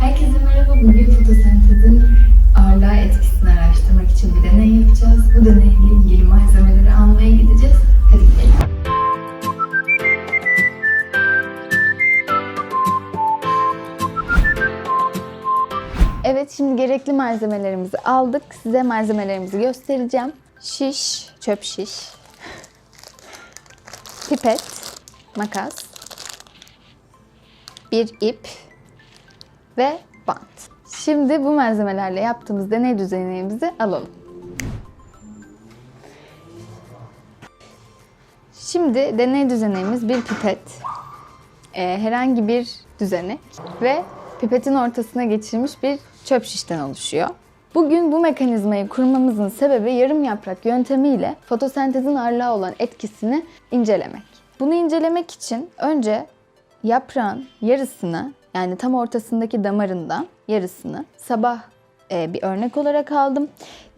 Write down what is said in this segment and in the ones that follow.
Herkese merhaba. Bugün fotosentezin ağırlığa etkisini araştırmak için bir deney yapacağız. Bu deneyle ilgili malzemeleri almaya gideceğiz. Hadi gidelim. Evet, şimdi gerekli malzemelerimizi aldık. Size malzemelerimizi göstereceğim. Şiş, çöp şiş, pipet, makas, bir ip ve bant. Şimdi bu malzemelerle yaptığımız deney düzenimizi alalım. Şimdi deney düzenimiz bir pipet, e, herhangi bir düzenek ve pipetin ortasına geçirilmiş bir çöp şişten oluşuyor. Bugün bu mekanizmayı kurmamızın sebebi yarım yaprak yöntemiyle fotosentezin ağırlığa olan etkisini incelemek. Bunu incelemek için önce yaprağın yarısını yani tam ortasındaki damarından yarısını sabah e, bir örnek olarak aldım.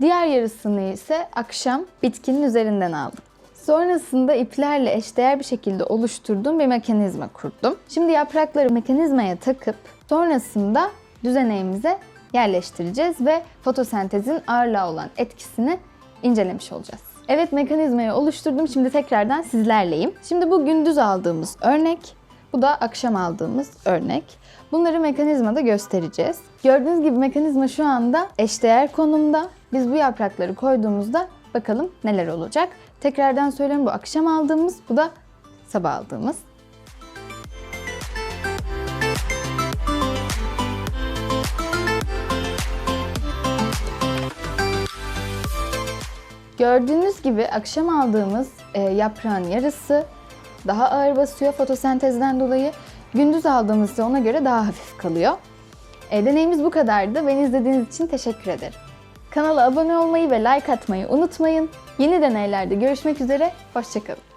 Diğer yarısını ise akşam bitkinin üzerinden aldım. Sonrasında iplerle eşdeğer bir şekilde oluşturduğum bir mekanizma kurdum. Şimdi yaprakları mekanizmaya takıp sonrasında düzeneğimize yerleştireceğiz ve fotosentezin ağırlığa olan etkisini incelemiş olacağız. Evet mekanizmayı oluşturdum. Şimdi tekrardan sizlerleyim. Şimdi bu gündüz aldığımız örnek, bu da akşam aldığımız örnek. Bunları mekanizmada göstereceğiz. Gördüğünüz gibi mekanizma şu anda eşdeğer konumda. Biz bu yaprakları koyduğumuzda bakalım neler olacak. Tekrardan söyleyeyim bu akşam aldığımız, bu da sabah aldığımız. Gördüğünüz gibi akşam aldığımız e, yaprağın yarısı daha ağır basıyor fotosentezden dolayı. Gündüz aldığımız ise ona göre daha hafif kalıyor. E, deneyimiz bu kadardı. Beni izlediğiniz için teşekkür ederim. Kanala abone olmayı ve like atmayı unutmayın. Yeni deneylerde görüşmek üzere. Hoşçakalın.